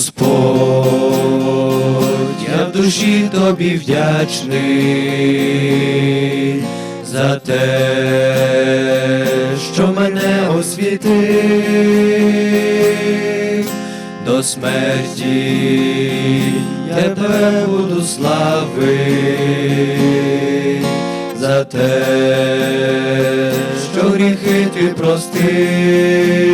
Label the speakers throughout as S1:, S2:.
S1: Господь, я в душі тобі вдячний за те, що мене освітив до смерті, я тебе буду славити за те, що гріхи ти простив,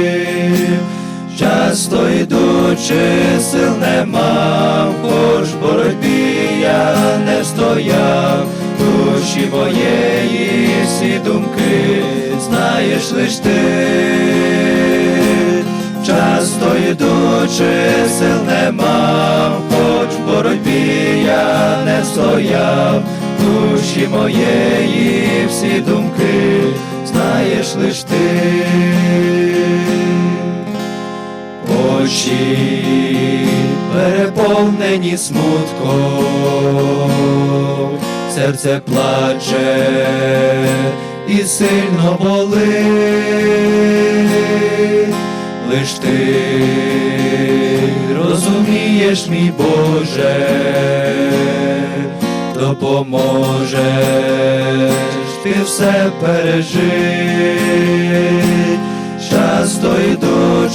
S1: часто йдучи, сил не мав, хоч боротьбі я не стояв, душі моєї всі думки, знаєш лиш ти, часто йдучи, сил не мав, хоч в боротьбі я не стояв, душі моєї всі думки, знаєш лиш ти очі переповнені смутком, серце плаче і сильно болить, лиш ти розумієш, мій Боже, допоможеш, ти все пережить часто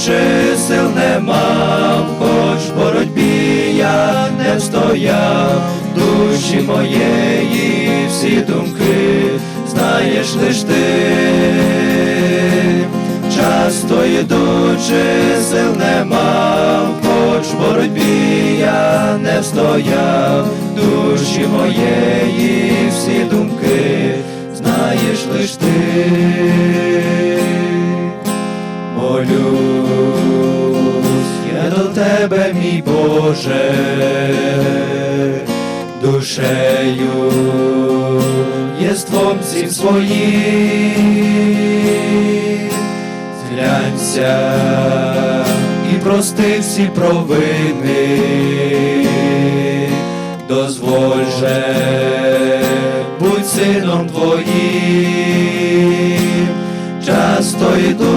S1: йдучи, сил не мав, хоч в боротьбі я не стояв, душі моєї всі думки, знаєш лиш ти, часто йдучи, сил не мав, хоч в боротьбі я не стояв, душі моєї всі думки, знаєш лиш ти Боже, душею, єством всім своїм, зглянься і прости всі провини, дозволь же, будь сином твоїм. Часто йдучи,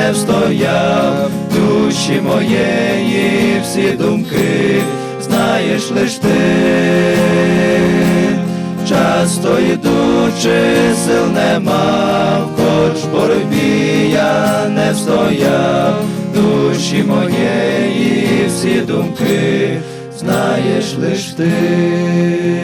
S1: не встояв, душі моєї всі думки, знаєш лиш ти, часто йдучи, сил не мав, хоч боротьбі я не встояв, душі моєї всі думки, знаєш лиш ти.